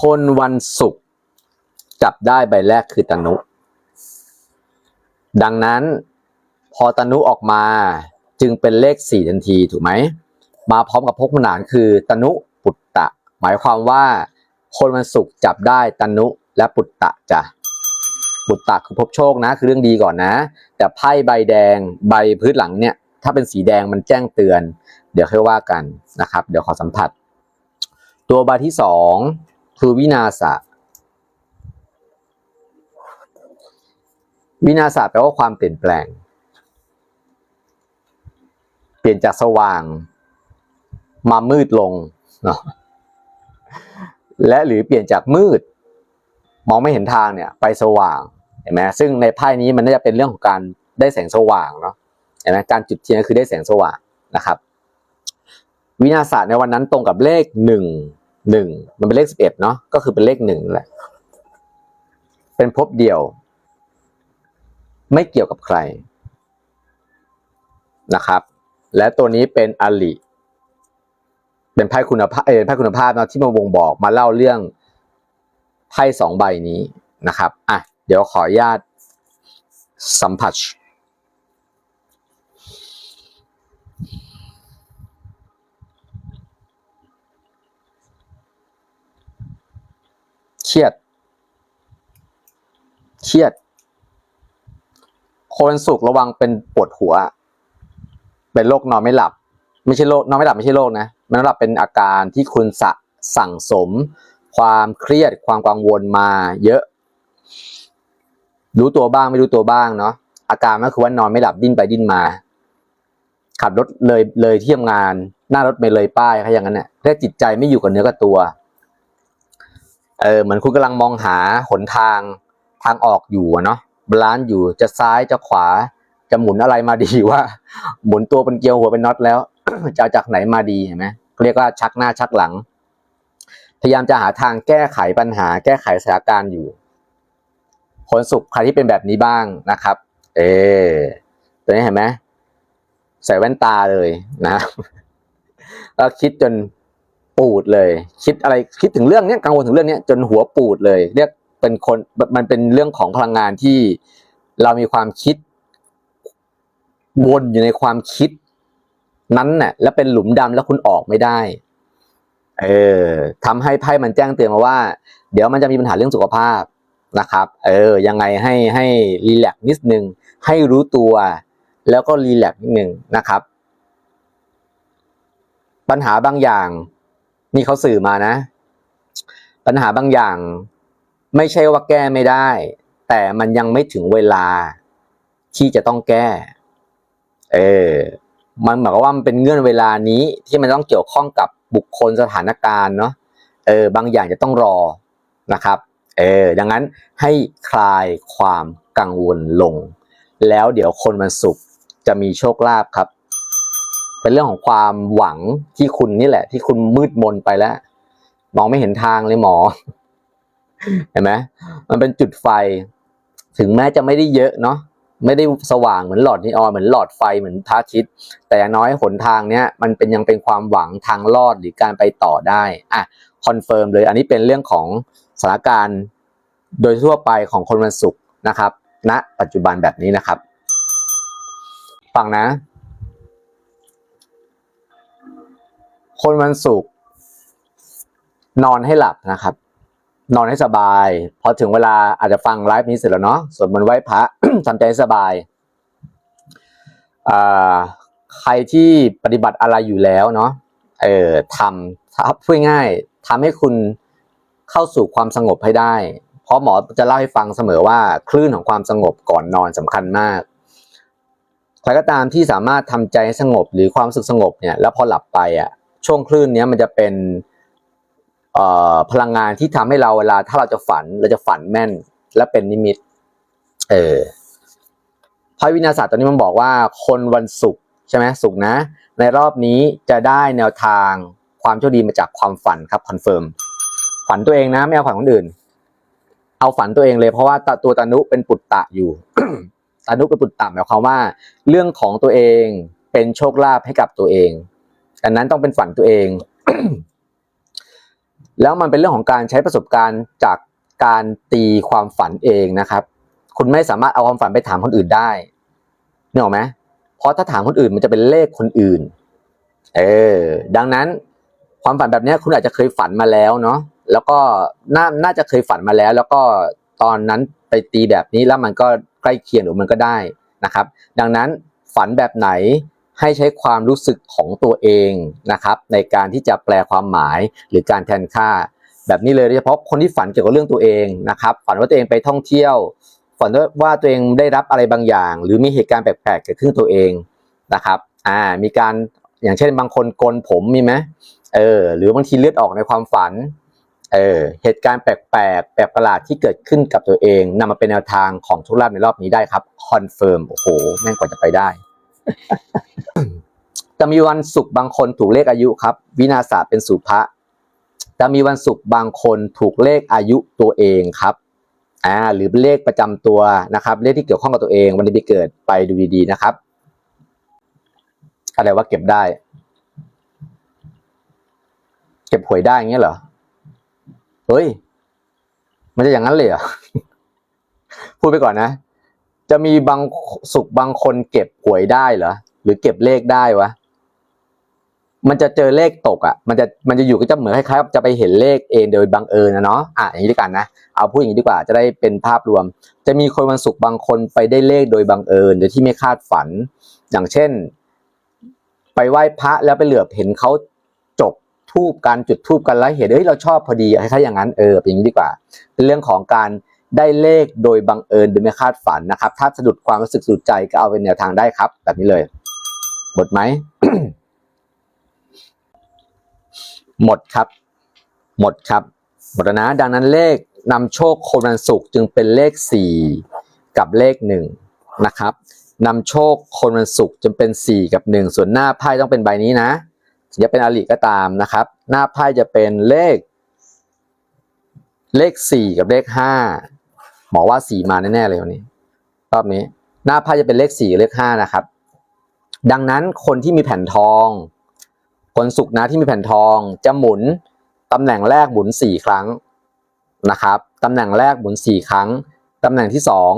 คนวันศุกร์จับได้ใบแรกคือตนุ ดังนั้นพอตนุออกมาจึงเป็นเลขสี่ทันทีถูกไหม มาพร้อมกับพกขนานคือตนุปุตตะ หมายความว่า คนวันศุกร์จับได้ตนุและปุตตะจ้ะปุตตะคือพบโชคนะ คือเรื่องดีก่อนนะ แต่ไพ่ใบแดงใบพื้นหลังเนี่ย ถ้าเป็นสีแดงมันแจ้งเตือน เดี๋ยวค่อยว่ากันนะครับ เดี๋ยวขอสัมผัส ตัวใบที่สอง คือวินาศะวินาศะแปลว่าความเปลี่ยนแปลง เปลี่ยนจากสว่าง มามืดลงเนาะและหรือเปลี่ยนจากมืด มองไม่เห็นทางเนี่ย ไปสว่างเห็นไหมซึ่งในไพ่นี้มันน่าจะเป็นเรื่องของการได้แสงสว่างเนาะเห็นไหมการจุดเทียนคือได้แสงสว่างนะครับ วินาศาสตร์ในวันนั้นตรงกับเลขหนึ่ง หนึ่งมันเป็นเลขสิบเอ็ดเนาะก็คือเป็นเลขหนึ่งแหละ เป็นภพเดียว ไม่เกี่ยวกับใครนะครับ และตัวนี้เป็นอลิเป็นไพ่คุณภาพเออไพ่คุณภาพนะที่มาบ่งบอกมาเล่าเรื่องไพ่สองใบนี้นะครับอะเดี๋ยวขออนุญาตสัมผัส เครียด เครียด คนสุขระวังเป็นปวดหัว เป็นโรคนอนไม่หลับ ไม่ใช่โรคนอนไม่หลับไม่ใช่โรคนะมันอนไม่หลับเป็นอาการที่คุณสะสั่งสม ความเครียดความกังวลมาเยอะ รู้ตัวบ้างไม่รู้ตัวบ้างเนาะอาการก็คือว่านอนไม่หลับดิ้นไปดิ้นมา ขับรถเลยเลยที่ทำงาน หน้ารถไม่เลยป้ายอะไรอย่างนั้นเนี่ยเรียกจิตใจไม่อยู่กับเนื้อกับตัว เออเหมือนคุณกำลังมองหาหนทางทางออกอยู่เนาะบาลานซ์อยู่จะซ้ายจะขวา จะหมุนอะไรมาดีว่า หมุนตัวเป็นเกลียวหัวเป็นน็อตแล้วจะจากไหนมาดีเห็นไหมเรียกว่าชักหน้าชักหลัง พยายามจะหาทางแก้ไขปัญหา แก้ไขสถานการณ์อยู่ผลสุขใครที่เป็นแบบนี้บ้างนะครับ เออตัวนี้เห็นไหมใส่แว่นตาเลยนะแล้วคิดจน ปูดเลย คิดอะไรคิดถึงเรื่องเนี้ยกังวลถึงเรื่องเนี้ยจนหัวปูดเลย เรียกเป็นคนมันเป็นเรื่องของพลังงานที่เรามีความคิดวนอยู่ในความคิด นั้นน่ะ แล้วเป็นหลุมดำแล้วคุณออกไม่ได้ เออทำให้ไพ่มันแจ้งเตือนมาว่า เดี๋ยวมันจะมีปัญหาเรื่องสุขภาพนะครับ เออ ยังไงให้ให้รีแลกซ์นิดนึง ให้รู้ตัว แล้วก็รีแลกซ์นิดนึงนะครับ ปัญหาบางอย่าง นี่เขาสื่อมานะ ปัญหาบางอย่าง ไม่ใช่ว่าแก้ไม่ได้ แต่มันยังไม่ถึงเวลาที่จะต้องแก้ เออ มันหมายความว่ามันเป็นเงื่อนเวลานี้ที่มันต้องเกี่ยวข้องกับบุคคลสถานการณ์เนาะ เออ บางอย่างจะต้องรอนะครับ เออ ดังนั้นให้คลายความกังวลลง แล้วเดี๋ยวคนวันศุกร์จะมีโชคลาภครับ เป็นเรื่องของความหวังที่คุณนี่แหละ ที่คุณมืดมนไปแล้ว มองไม่เห็นทางเลยหมอ เห็นไหมมันเป็นจุดไฟ ถึงแม้จะไม่ได้เยอะเนาะไม่ได้สว่างเหมือนหลอดนีออนเหมือนหลอดไฟเหมือนพระอาทิตย์ แต่อย่างน้อยหนทางเนี้ยมันเป็นยังเป็นความหวังทางรอดหรือการไปต่อได้อะคอนเฟิร์มเลย อันนี้เป็นเรื่องของสถานการณ์โดยทั่วไปของคนวันศุกร์นะครับณปัจจุบันแบบนี้นะครับ ฟังนะ คนวันศุกร์นอนให้หลับนะครับ นอนให้สบาย พอถึงเวลาอาจจะฟังไลฟ์นี้เสร็จแล้วเนาะสวดมนต์ไหว้พระทำใจสบายใครที่ปฏิบัติอะไรอยู่แล้วเนาะเออทำถ้าพูดง่ายทำให้คุณเข้าสู่ความสงบให้ได้ เพราะหมอจะเล่าให้ฟังเสมอว่าคลื่นของความสงบก่อนนอนสำคัญมากใครก็ตามที่สามารถทำใจให้สงบหรือความรู้สึกสงบเนี่ยแล้วพอหลับไปอะ ช่วงคลื่นเนี้ยมันจะเป็นพลังงานที่ทำให้เราเวลาถ้าเราจะฝันเราจะฝันแม่นและเป็นนิมิต เออพระวินาศาสตร์ตอนนี้มันบอกว่าคนวันศุกร์ใช่ไหมศุกร์นะ ในรอบนี้จะได้แนวทางความโชคดีมาจากความฝันครับคอนเฟิร์มฝันตัวเองนะไม่เอาฝันคนอื่น เอาฝันตัวเองเลยเพราะว่าตะตัวตานุเป็นปุตตะอยู่ตานุเป็นปุตตะหมายความว่า เรื่องของตัวเองเป็นโชคลาภให้กับตัวเอง ดังนั้นต้องเป็นฝันตัวเอง แล้วมันเป็นเรื่องของการใช้ประสบการณ์จากการตีความฝันเองนะครับ คุณไม่สามารถเอาความฝันไปถามคนอื่นได้เนึกออไหมเพราะถ้าถามคนอื่นมันจะเป็นเลขคนอื่น เออ ดังนั้นความฝันแบบนี้คุณอาจจะเคยฝันมาแล้วเนาะ แล้วก็น่าน่าจะเคยฝันมาแล้ว แล้วก็ตอนนั้นไปตีแบบนี้แล้วมันก็ใกล้เคียงหรือมันก็ได้นะครับ ดังนั้นฝันแบบไหน ให้ใช้ความรู้สึกของตัวเองนะครับ ในการที่จะแปลความหมายหรือการแทนค่า แบบนี้เลยโดยเฉพาะคนที่ฝันเกี่ยวกับเรื่องตัวเองนะครับ ฝันว่าตัวเองไปท่องเที่ยว ฝันว่าตัวเองได้รับอะไรบางอย่าง หรือมีเหตุการณ์แปลกๆเกิดขึ้นตัวเองนะครับอ่ามีการอย่างเช่นบางคนโกนผมมีไหมเออหรือบางทีเลือดออกในความฝันเออเหตุการณ์แปลกๆแปลกประหลาดที่เกิดขึ้นกับตัวเองนำมาเป็นแนวทางของโชคลาภในรอบนี้ได้ครับคอนเฟิร์มโอ้โหแม่งกว่าจะไปได้ จะมีวันศุกร์บางคนถูกเลขอายุครับ วินาศาเป็นสุภะจะมีวันศุกร์บางคนถูกเลขอายุตัวเองครับอ่าหรือเลขประจำตัวนะครับ เลขที่เกี่ยวข้องกับตัวเอง วันเดือนปีเกิดไปดูดีๆนะครับ อะไรว่าเก็บได้ เก็บหวยได้อย่างเงี้ยเหรอเฮ้ย มันจะอย่างนั้นเลยเหรอพูดไปก่อนนะ จะมีบางสุขบางคนเก็บหวยได้เหรอหรือเก็บเลขได้วะ มันจะเจอเลขตกอะ มันจะมันจะอยู่ก็จะเหมือนคล้ายๆจะไปเห็นเลขเองโดยบังเอิญนะเนาะอะอย่างนี้ดีกันนะเอาพูดอย่างนี้ดีกว่าจะได้เป็นภาพรวม จะมีคนวันศุกร์บางคนไปได้เลขโดยบังเอิญโดยที่ไม่คาดฝัน อย่างเช่น ไปไหว้พระแล้วไปเหลือบเห็นเขาจบทูบกันจุดทูบกันแล้วเห็นเฮ้ยเราชอบพอดีคล้ายๆอย่างนั้นเอออย่างนี้ดีกว่า เป็นเรื่องของการได้เลขโดยบังเอิญโดยไม่คาดฝันนะครับ ถ้าสะดุดความรู้สึกสะดุดใจก็เอาเป็นแนวทางได้ครับ แบบนี้เลยหมดไหม หมดครับ หมดครับ หมดนะ ดังนั้นเลขนำโชคคนวันศุกร์จึงเป็นเลขสี่กับเลขหนึ่งนะครับนำโชคคนวันศุกร์จึงเป็นสี่กับหนึ่งส่วนหน้าไพ่ต้องเป็นใบนี้นะถึงจะเป็นอลิก็ตามนะครับ หน้าไพ่จะเป็นเลข เลขสี่กับเลขห้าหมอว่าสี่มาแน่ๆเลยวันนี้ รอบนี้ หน้าไพ่จะเป็นเลขสี่กับเลขห้านะครับ ดังนั้นคนที่มีแผ่นทอง คนสุกนะที่มีแผ่นทองจะหมุนตำแหน่งแรกหมุนสี่ครั้งนะครับตำแหน่งแรกหมุนสี่ครั้งตำแหน่งที่สอง